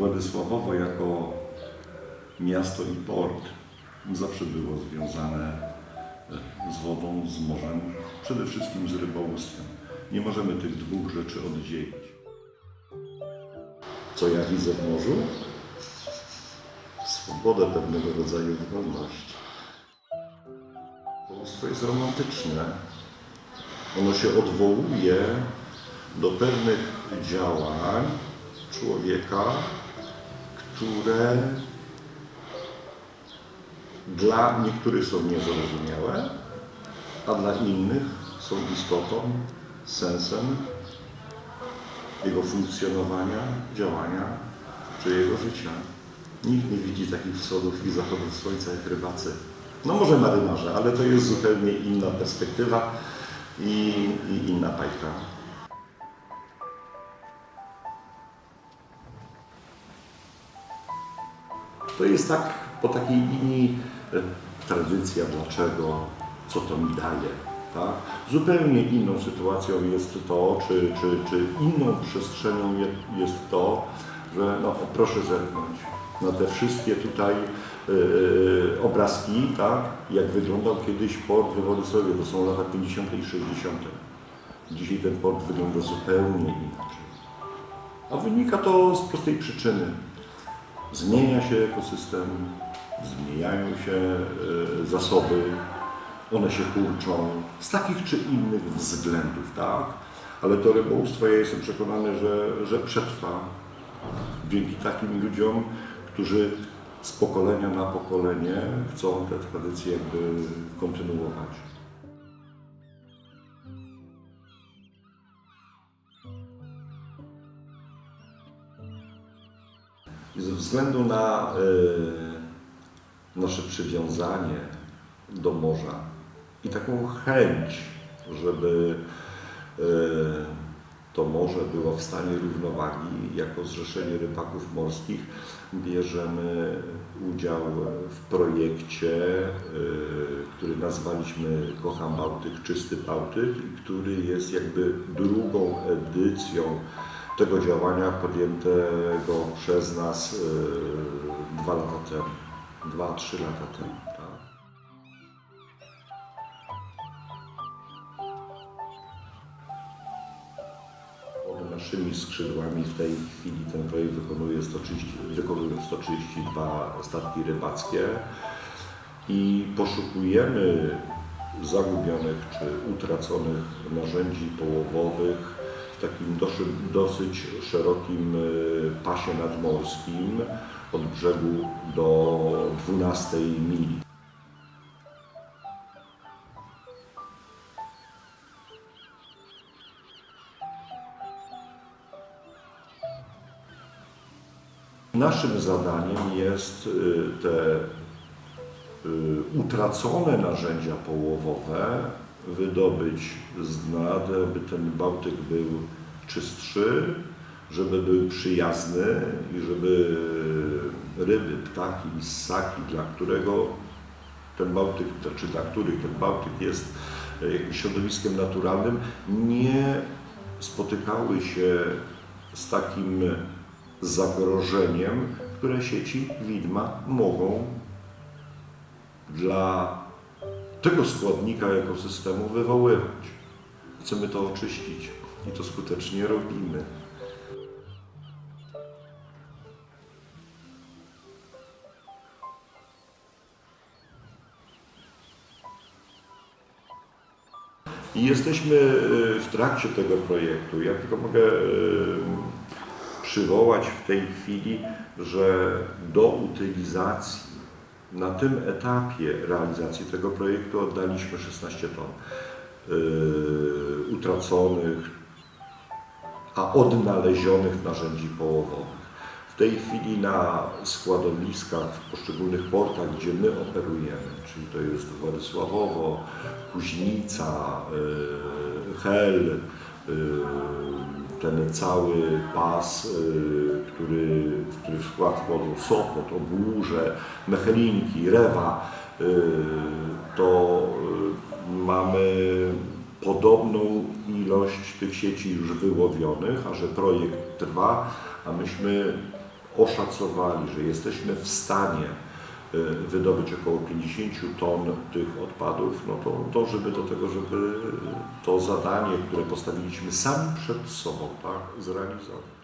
Władysławowo jako miasto i port zawsze było związane e, z wodą, z morzem, przede wszystkim z rybołówstwem. Nie możemy tych dwóch rzeczy oddzielić. Co ja widzę w morzu? Swobodę pewnego rodzaju wolność. Rybołówstwo jest romantyczne. Ono się odwołuje do pewnych działań człowieka, które dla niektórych są niezrozumiałe, a dla innych są istotą, sensem jego funkcjonowania, działania czy jego życia. Nikt nie widzi takich wschodów i zachodów słońca jak rybacy. No może marynarze, ale to jest zupełnie inna perspektywa i, i inna bajka. To jest tak po takiej linii e, tradycja, dlaczego, co to mi daje. Tak? Zupełnie inną sytuacją jest to, czy, czy, czy inną przestrzenią je- jest to, że no, proszę zerknąć na te wszystkie tutaj e, obrazki, tak? jak wyglądał kiedyś port we Władysławie, to są lata 50. i 60. Dzisiaj ten port wygląda zupełnie inaczej. A wynika to z prostej przyczyny. Zmienia się ekosystem, zmieniają się e, zasoby, one się kurczą z takich czy innych względów, tak? Ale to rybołówstwo, ja jestem przekonany, że, że przetrwa dzięki takim ludziom, którzy z pokolenia na pokolenie chcą te tradycje jakby kontynuować. Ze względu na e, nasze przywiązanie do morza i taką chęć, żeby e, to morze było w stanie równowagi, jako Zrzeszenie Rybaków Morskich bierzemy udział w projekcie, e, który nazwaliśmy Kocham Bałtyk, Czysty Bałtyk który jest jakby drugą edycją tego działania podjętego przez nas e, dwa lata temu, dwa, trzy lata temu. Tak? Pod naszymi skrzydłami w tej chwili ten projekt wykonuje 130, wykonuje 132 statki rybackie i poszukujemy zagubionych czy utraconych narzędzi połowowych w takim dosyć, szerokim y, pasie nadmorskim od brzegu do 12 mili. Naszym zadaniem jest y, te y, utracone narzędzia połowowe wydobyć z dna, aby ten Bałtyk był czystszy, żeby był przyjazny i żeby ryby, ptaki ssaki, dla którego ten Bałtyk, czy dla których ten Bałtyk jest jakimś środowiskiem naturalnym, nie spotykały się z takim zagrożeniem, które sieci widma mogą dla tego składnika ekosystemu wywoływać. Chcemy to oczyścić i to skutecznie robimy. I jesteśmy e, w trakcie tego projektu. Ja tylko mogę e, przywołać w tej chwili, że do utylizacji na tym etapie realizacji tego projektu oddaliśmy 16 ton yy, utraconych, a odnalezionych narzędzi połowowych. W tej chwili na składowiskach w poszczególnych portach, gdzie my operujemy, czyli to jest Władysławowo, Kuźnica, yy, Hel, yy, ten cały pas, y, który, który w skład wchodzą Sopot, Obłórze, Mechelinki, Rewa, y, to y, mamy podobną ilość tych sieci już wyłowionych, a że projekt trwa, a myśmy oszacowali, że jesteśmy w stanie wydobyć około 50 ton tych odpadów, no to dążymy do tego, żeby to zadanie, które postawiliśmy sami przed sobą, tak, zrealizować.